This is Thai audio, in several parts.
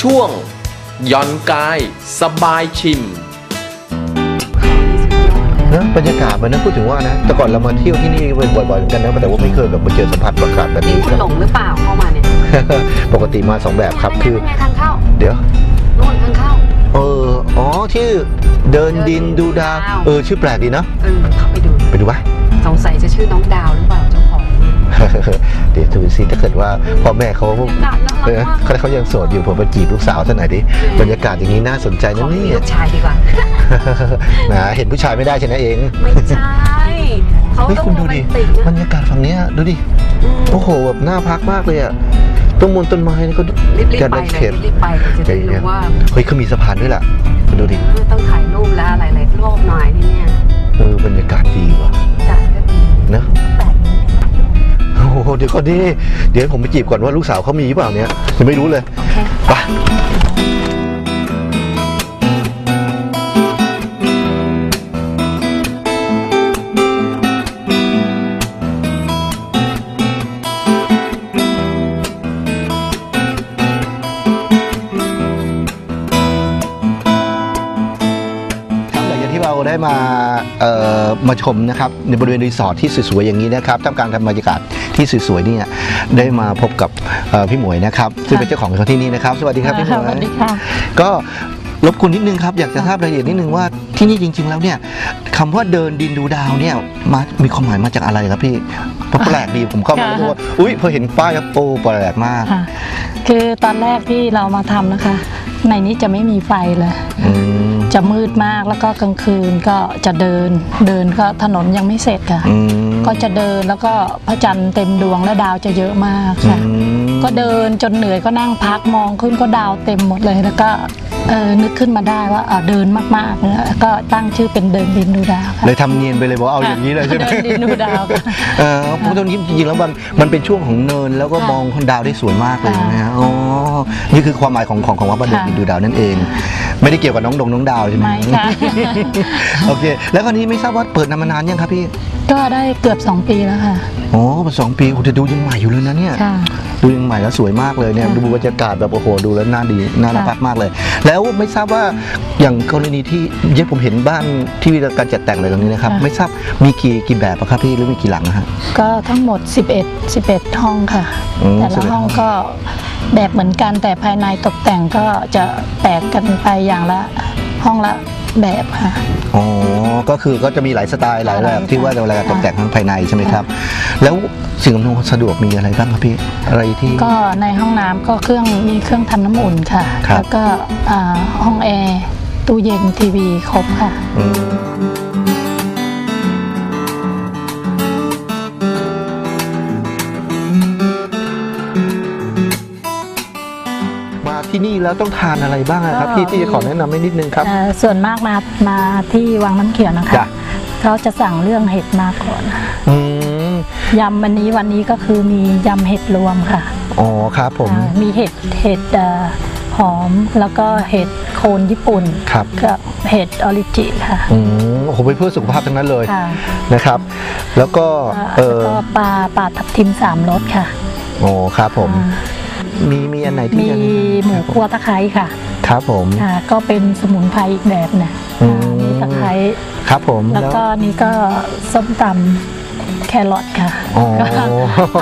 ช่วงย่อนกาย สบายชิมนะบรรยากาศมันนะพูดถึงว่านะแต่ก่อนเรามาเที่ยวที่นี่บ่อยๆเหมือนกันนะแต่ว่าไม่เคยแบบมาเจอสัมผัสประกาศแบบนี่นี้คุณหลงหรือเปล่าเข้ามาเนี่ย ปกติมาสองแบบครับคือนี่ไงทางเข้าเดี๋ยวนู่นทางเข้าเอออ๋อชื่อเดินดินดูดาวดาวเออชื่อแปลกดีเนาะเออเข้าไปดูไปดูปะสงสัยจะชื่อน้องดาวหรือเปล่าเจ้าของ เดี๋ยวดูซิถ้าเกิดว่าพ่อแม่เขาบรรยากาศน่าเออรักมากเขาเขายังโสดอยู่ผมมาจีบลูกสาวท่านไหนอยดิบรรยากาศอย่างนี้น่าสนใจขนะอมีเนี่ลูยกชายดีกว่านะเห็นผู้ชายไม่ได้ใช่ไหมเองไม่ใช่เขาเฮ้ยต้องคุณโรดูแมดินติกบรนะรยากาศฝั่งเนี้ยดูดิอืมโอ้โหแบบน่าพักมากเลยอะต้นมนต้นไม้นี่ก็รีบๆจะไปได้เลเข็ยดรีบๆไปเลยจะได้รู้ว่าเฮ้ยเขามีสะพานด้วยล่ะคุณดูดิเออต้องถ่ายรูปแล้วอะไรหลายๆรอบหน่อยที่เนี่ยเออบรรยากาศดีว่ะจัดก็ดีเนอะแปลกดีนะ โอ้โหเดี๋ยวก่อนดิเดี๋ยวผมไปจีบก่อนว่าลูกสาวเขามีหรือเปล่าเนี่ยยังไม่รู้เลยโอเคไป ได้มาเอ่อมาชมนะครับในบริเวณรีสอร์ทที่สวยๆอย่างนี้นะครับท่ามกลางธรรมบรรยากาศที่สวยๆเนี่ยได้มาพบกับเอ่อพี่หมวยนะครับซึ่งเป็นเจ้าของของที่นี่นะครับ สวัสดีครับพี่หมวยสวัสดีค่ะก็รบกวนนิดนึงครับอยากจะทราบรายละเอียดนิดนึงว่าที่นี่จริง ๆ แล้วเนี่ยคำว่าเดินดินดูดาวเนี่ยมามีความหมายมาจากอะไรครับพี่เพราะแปลกดีผมเข้ามาค่ะแล้วก็ว่าอุ้ยพอเห็นป้ายแล้วโอ้แปลกมากค่ะคือตอนแรกที่เรามาทำนะคะ ในนี้จะไม่มีไฟเลยอืม จะมืดมากแล้วก็กลางคืนก็จะเดิน เดินก็ถนนยังไม่เสร็จค่ะ อืม ก็จะเดินแล้วก็พระจันทร์เต็มดวงและดาวจะเยอะมากอืค่ะมก็เดินจนเหนื่อยก็นั่งพักมองขึ้นก็ดาวเต็มหมดเลยแล้วก็เออ นึกขึ้นมาได้ว่าเออเดินมากๆเนี่ยก็ตั้งชื่อเป็นเดินดินดูดาวค่ะเลยทำเนียนไปเลยบอกเอาอย่างนี้เลยใช่ไหมเดินดินดูดาวค่ะเออเพราะตรงนี้จริงๆแล้วมันมันเป็นช่วงของเนินแล้วก็ค่ะมองดาวได้สวยมากเลยค่ะนะฮะอ๋อนี่คือความหมายของของของว่าบันเดินค่ะดินดูดาวนั่นเอง ไม่ได้เกี่ยวกับน้องดงน้องดาวใช่ไหมไม่ค่ะโอเค แล้วคราวนี้ไม่ทราบว่าเปิดนานมานานยังครับพี่ ก็ได้เกือบ 2 ปีแล้วค่ะโอ้สองปีโอ้แต่ดูยังใหม่อยู่เลยนะเนี่ยค่ะ ดูยังใหม่แล้วสวยมากเลยเนี่ยดูบรรยากาศแบบโอ้โหดูแล้วน่าดีน่าค่ะรักมากเลย แล้วไม่ทราบว่าอย่างกรณีที่เยผมเห็นบ้านที่มีการจัดแต่งอะไรตรงนี้นะครับ ไม่ทราบมีกี่กี่แบบครับพี่หรือมีกี่หลังฮะก็ทั้งหมด 11 11 ห้องค่ะ แต่ละห้องก็แบบเหมือนกันแต่ภายในตกแต่งก็จะแตกกันไปอย่างละห้องละ แบบค่ะ อ๋อ ก็คือก็จะมีหลายสไตล์หลายแบบค่ะที่ว่าจะเวลาค่ะตกแต่งทั้งภายในใช่ไหมครับ แล้วสิ่งอำนวยความสะดวกมีอะไรบ้างครับพี่ อะไรที่ ก็ในห้องน้ำก็เครื่องมีเครื่องทำน้ำอุ่นค่ะ ครับ แล้วก็อ่าห้องแอร์ตู้เย็นทีวีครบค่ะ อืม มาที่นี่แล้วต้องทานอะไรบ้างอะครับก็ พี่ที่จะขอแนะนำให้นิดนึงครับ เอ่อส่วนมากมามาที่วังน้ำเขียวนะคะจ้ะ เขาจะสั่งเรื่องเห็ดมาก่อนอืมยำวันนี้วันนี้ก็คือมียำเห็ดรวมค่ะอ๋อครับผมอ่ามีเห็ดเห็ดเอ่อหอมแล้วก็เห็ดโคนญี่ปุ่นครับกับเห็ดออริจิค่ะ อืมโอ้โหไปเพื่อสุขภาพทั้งนั้นเลยค่ะนะครับ แล้วก็เอแล้วอก็ปลาปลาทับทิมสามรสค่ะ โอ้ครับผม อ่า มีมีอันไหนที่มียังหมูคั่วตะไคร้ค่ะครับผมค่ะก็เป็นสมุนไพรอีกแบบนะอืม อ่ามีตะไคร้ครับผมแล้วก็นี่ก็ส้มตำแครอทค่ะอ๋อก็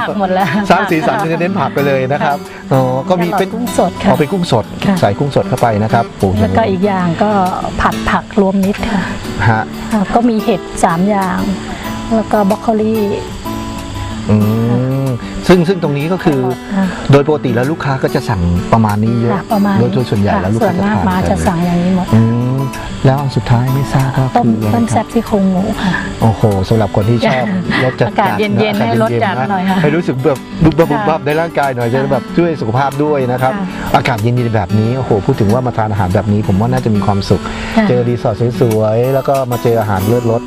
ผักหมดแล้ว สร้างสีสันจะเน้นผักไปเลยนะครับอ๋อก็มีเป็นแครอทกุ้งสดค่ะ เอาเป็นกุ้งสดค่ะ ใส่กุ้งสดเข้าไปนะครับโอ้โหแล้วก็อีกอย่างก็ผัดผักรวมมิตรค่ะฮะอ่าก็มีเห็ดสามอย่าง แล้วก็บรอกโคลี อืมซึ่งซึ่งตรงนี้ก็คือค่ะ โดยปกติแล้วลูกค้าก็จะสั่งประมาณนี้เยอะ ค่ะประมาณโดยโดยส่วนใหญ่ค่ะแล้วลูกส่วค้านจะมากทานมากันจะสั่งอย่างนี้หมด อืม แล้วอันสุดท้ายไม่ทราบว่าต้มคืออะไรต้มคแซ่รับบซี่โครงหมูค่ะ โอ้โหสำหรับคนที่ชอบรสจัดอากาศๆเย็นๆะให้รสจัดอากาศเย็ๆะหน่อยค่ะให้รู้สึกแบบบุบบับบุบบับค่ะในร่างกายหน่อยจะค่ะแบบช่วยสุขภาพด้วยนะครับ ค่ะอากาศเย็นๆแบบนี้โอ้โหพูดถึงว่ามาทานอาหารแบบนี้ ผมว่าน่าจะมีความสุข ค่ะ เจอรีสอร์ทสวยๆแล้วก็มาเจออาหารเลิศรส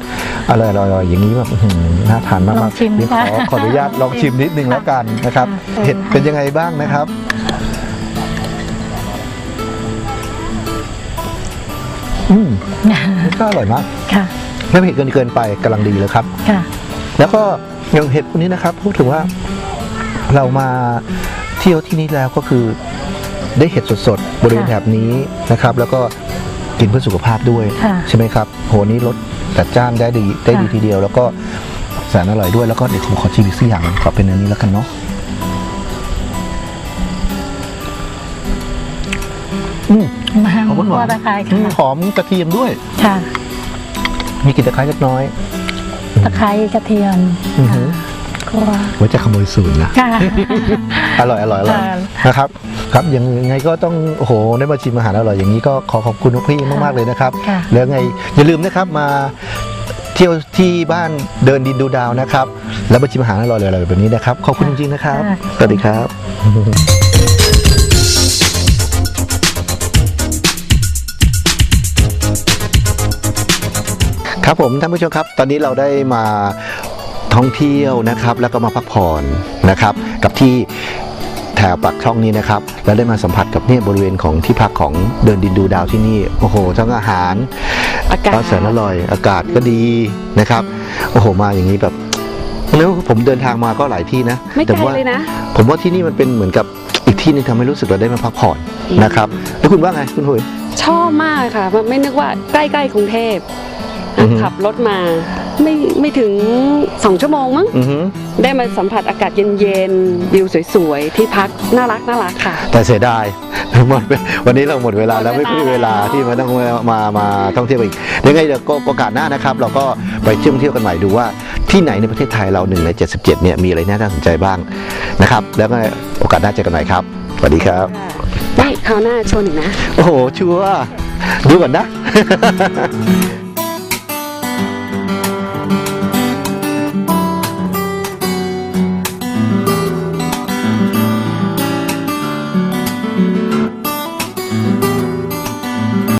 อร่อยๆอย่างนี้แบบอื้อหือน่าทานมากลองๆชิมเดี๋ยวขอค่ะขออนุญาตลองชิมนิดนึงแล้วกันนะครับค่ะเห็ดเป็นยังไงบ้างนะครับ อืมก็อร่อยมากค่ะไม่เผ็ดเกินเกินไปกำลังดีเลยครับค่ะ แล้วก็อย่างเห็ดพวกนี้นะครับ พูดถึงว่าเรามาเที่ยวที่นี่แล้วก็คือได้เห็ดสดๆบริเวณค่ะแถบนี้นะครับ แล้วก็กินเพื่อสุขภาพด้วยค่ะใช่ไหมครับโหนี้รสจัดจ้านได้ดีได้ดีค่ะทีเดียว แล้วก็แสนอร่อยด้วยแล้วก็เดี๋ยวผมขอชิมอีกสักอย่างขอเป็นอันนี้แล้วกันเนาะอืมมา หอมหวานตะไคร้อืมค่ะหอมกระเทียมด้วยค่ะ มีกลิ่นตะไคร้เล็กน้อยตะไคร้กระเทียมอือหือก็ว่าไว่าจะขโมยสูตรนะค่ะอร่อยอร่อยอร่อยค่ะนะครับ ครับยังไงก็ต้องโอ้โหได้มาชิมอาหารอร่อยอย่างนี้ก็ขอขอบคุณพี่มากๆเลยนะครับค่ะแล้วไงอย่าลืมนะครับมาเที่ยวที่บ้านเดินดินดูดาวนะครับ แล้วมาชิมอาหารอร่อยๆแบบนี้นะครับขอบคุณจริงๆนะครับค่ะสวัสดีครับ ครับผมท่านผู้ชมครับ ตอนนี้เราได้มาท่องเที่ยวนะครับ แล้วก็มาพักผ่อนนะครับ กับที่แถวปากช่องนี้นะครับ แล้วได้มาสัมผัสกับเนี่ยบริเวณของที่พักของเดินดินดูดาวที่นี่โอ้โหทั้งอาหารอากาศแสนอร่อย อากาศก็ดีนะครับโอ้โหมาอย่างนี้แบบแล้วผมเดินทางมาก็หลายที่นะไม่ไกแต่ลว่าเลยนะ ผมว่าที่นี่มันเป็นเหมือนกับอีกที่หนึงทำให้รู้สึกเราได้มาพักผ่อนอืมนะครับแล้วคุณว่าไงคุณหุยชอบมากค่ะมันไม่นึกว่าใกล้ๆกรุงเทพอือฮึ ขับรถมาไม่ไม่ถึงสองชั่วโมงมั้งอือฮึได้มาสัมผัสอากาศเย็นๆวิวสวยๆ ที่พักน่ารักน่ารักค่ะ แต่เสียดายหมดวันนี้เราหมดเวลาแล้วหมไม่ดเวลามีเวลาที่มาต้องมามามาท่องเที่ยวอีกยังไงเดี๋ยวก็โอกาสหน้านะครับ เราก็ไปเที่ยวเที่ยวกันใหม่ดูว่าที่ไหนในประเทศไทยเราหนึ่งใน77เนี่ยมีอะไรน่าสนใจบ้างนะครับ แล้วก็โอกาสหน้าเจอกันใหม่ครับสวัสดีครับนี่คราวหน้าชวนอีกนะ โอ้โหชัวร์ดูก่อนนะ